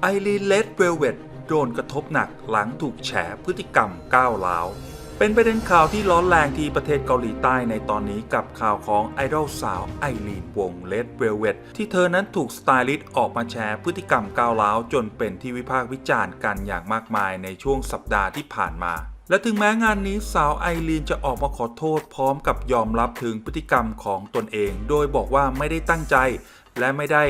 ไอรีนเลดเวลเวตโดนกระทบหนักหลังถูกแฉพฤติกรรมก้าวร้าว เป็นประเด็นข่าวที่ร้อนแรงที่ประเทศเกาหลีใต้ในตอนนี้กับข่าวของไอดอลสาวไอรีนวงเลดเวลเวตที่เธอนั้นถูกสไตลิสต์ออกมาแชร์พฤติกรรมก้าวร้าว จนเป็นที่วิพากษ์วิจารณ์กันอย่างมากมายในช่วงสัปดาห์ที่ผ่านมาและถึงแม้งานนี้สาวไอรีนจะออกมาขอโทษพร้อมกับยอมรับถึงพฤติกรรมของตนเอง โดยบอกว่าไม่ได้ตั้งใจ และไม่ได้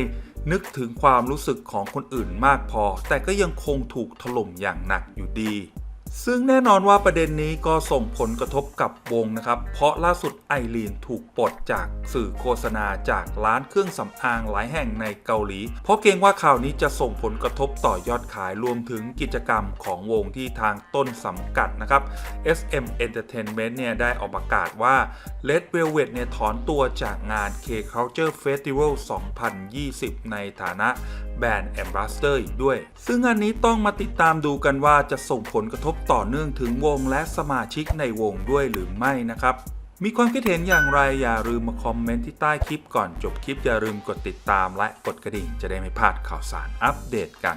นึกถึงความรู้สึกของคนอื่นมากพอ แต่ก็ยังคงถูกถล่มอย่างหนักอยู่ดี ซึ่งแน่นอนว่าประเด็นนี้ก็ส่งผลกระทบกับวงนะครับ เพราะล่าสุดไอรีนถูกปลดจากสื่อโฆษณาจากร้านเครื่องสำอางหลายแห่งในเกาหลี เพราะเกรงว่าข่าวนี้จะส่งผลกระทบต่อยอดขายรวมถึงกิจกรรมของวงที่ทางต้นสังกัดนะครับ SM Entertainment เนี่ยได้ออกประกาศว่า Red Velvet เนี่ยถอนตัวจากงาน K Culture Festival 2020 ในฐานะ แบรนด์แอมบาสเตอร์อีกด้วย ซึ่งอันนี้ต้องมาติดตามดูกันว่าจะส่งผลกระทบต่อเนื่องถึงวงและสมาชิกในวงด้วยหรือไม่นะครับมีความคิดเห็นอย่างไรอย่าลืมมาคอมเมนต์ที่ใต้คลิปก่อนจบคลิปอย่าลืมกดติดตามและกดกระดิ่งจะได้ไม่พลาดข่าวสารอัปเดตกัน